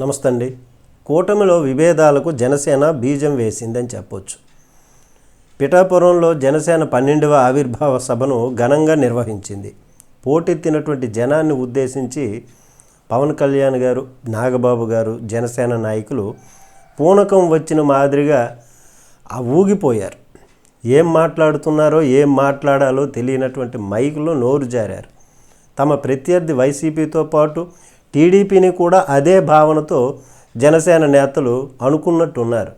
నమస్తే అండి కూటమిలో విభేదాలకు జనసేన బీజం వేసిందని చెప్పొచ్చు. పిఠాపురంలో జనసేన పన్నెండవ ఆవిర్భావ సభను ఘనంగా నిర్వహించింది. పోటెత్తినటువంటి జనాన్ని ఉద్దేశించి పవన్ కళ్యాణ్ గారు నాగబాబు గారు జనసేన నాయకులు పూనకం వచ్చిన మాదిరిగా ఆ ఊగిపోయారు. ఏం మాట్లాడుతున్నారో ఏం మాట్లాడాలో తెలియనటువంటి మైకులో నోరు జారారు. తమ ప్రత్యర్థి వైసీపీతో పాటు టీడీపీని కూడా అదే భావనతో జనసేన నేతలు అనుకున్నట్టున్నారు.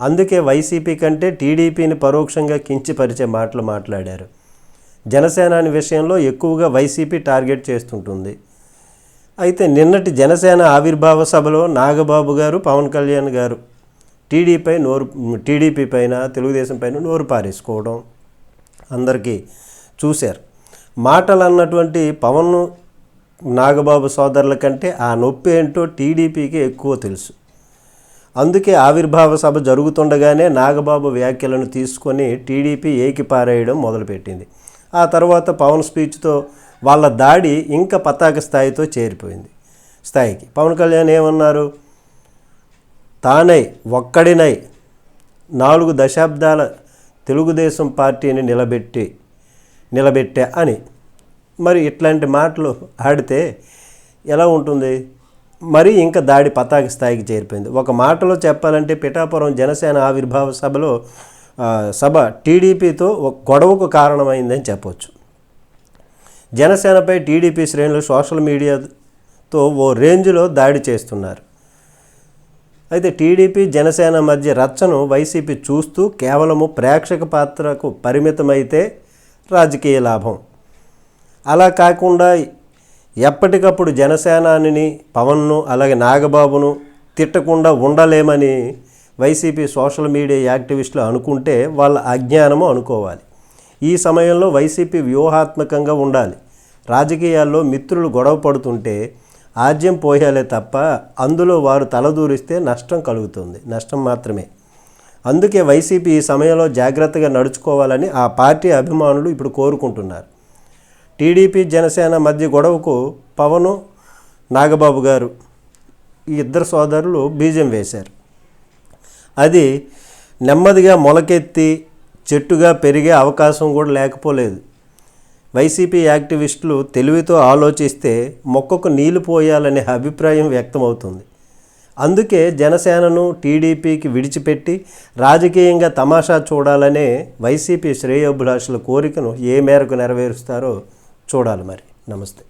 అందుకే వైసీపీ కంటే టీడీపీని పరోక్షంగా కించిపరిచే మాటలు మాట్లాడారు. జనసేనాని విషయంలో ఎక్కువగా వైసీపీ టార్గెట్ చేస్తుంటుంది. అయితే నిన్నటి జనసేన ఆవిర్భావ సభలో నాగబాబు గారు పవన్ కళ్యాణ్ గారు టీడీపై నోరు టీడీపీ పైన తెలుగుదేశం పైన నోరు పారేసుకోవడం అందరికీ చూశారు. మాటలు అన్నటువంటి పవన్ నాగబాబు సోదరుల కంటే ఆ నొప్పి ఏంటో టీడీపీకి ఎక్కువ తెలుసు. అందుకే ఆవిర్భావ సభ జరుగుతుండగానే నాగబాబు వ్యాఖ్యలను తీసుకొని టీడీపీ ఏకిపారేయడం మొదలుపెట్టింది. ఆ తర్వాత పవన్ స్పీచ్తో వాళ్ళ దాడి ఇంకా పతాక స్థాయితో చేరిపోయింది. స్థాయికి పవన్ కళ్యాణ్ ఏమన్నారు? తానై ఒక్కడినై నాలుగు దశాబ్దాల తెలుగుదేశం పార్టీని నిలబెట్టి నిలబెట్టా అని మరి ఇట్లాంటి మాటలు ఆడితే ఎలా ఉంటుంది? మరి ఇంకా దాడి పతాక స్థాయికి చేరిపోయింది. ఒక మాటలో చెప్పాలంటే పిఠాపురం జనసేన ఆవిర్భావ సభలో సభ టీడీపీతో ఒక గొడవకు కారణమైందని చెప్పవచ్చు జనసేనపై టీడీపీ శ్రేణులు సోషల్ మీడియాతో ఓ రేంజ్లో దాడి చేస్తున్నారు. అయితే టీడీపీ జనసేన మధ్య రచ్చను వైసీపీ చూస్తూ కేవలము ప్రేక్షక పాత్రకు పరిమితమైతే రాజకీయ లాభం. అలా కాకుండా ఎప్పటికప్పుడు జనసేనాని పవన్ను అలాగే నాగబాబును తిట్టకుండా ఉండలేమని వైసీపీ సోషల్ మీడియా యాక్టివిస్టులు అనుకుంటే వాళ్ళ అజ్ఞానము అనుకోవాలి. ఈ సమయంలో వైసీపీ వ్యూహాత్మకంగా ఉండాలి. రాజకీయాల్లో మిత్రులు గొడవ పడుతుంటే ఆజ్యం పోయాలే తప్ప అందులో వారు తలదూరిస్తే నష్టం కలుగుతుంది నష్టం మాత్రమే. అందుకే వైసీపీ ఈ సమయంలో జాగ్రత్తగా నడుచుకోవాలని ఆ పార్టీ అభిమానులు ఇప్పుడు కోరుకుంటున్నారు. టీడీపీ జనసేన మధ్య గొడవకు పవన్ నాగబాబు గారు ఈ ఇద్దరు సోదరులు బీజం వేశారు. అది నెమ్మదిగా మొలకెత్తి చెట్టుగా పెరిగే అవకాశం కూడా లేకపోలేదు. వైసీపీ యాక్టివిస్టులు తెలివితో ఆలోచిస్తే మొక్కకు నీళ్ళు పోయాలనే అభిప్రాయం వ్యక్తమవుతుంది. అందుకే జనసేనను టీడీపీకి విడిచిపెట్టి రాజకీయంగా తమాషా చూడాలనే వైసీపీ శ్రేయోభిలాషుల కోరికను ఏ మేరకు నెరవేరుస్తారో చూడాలి మరి. నమస్తే.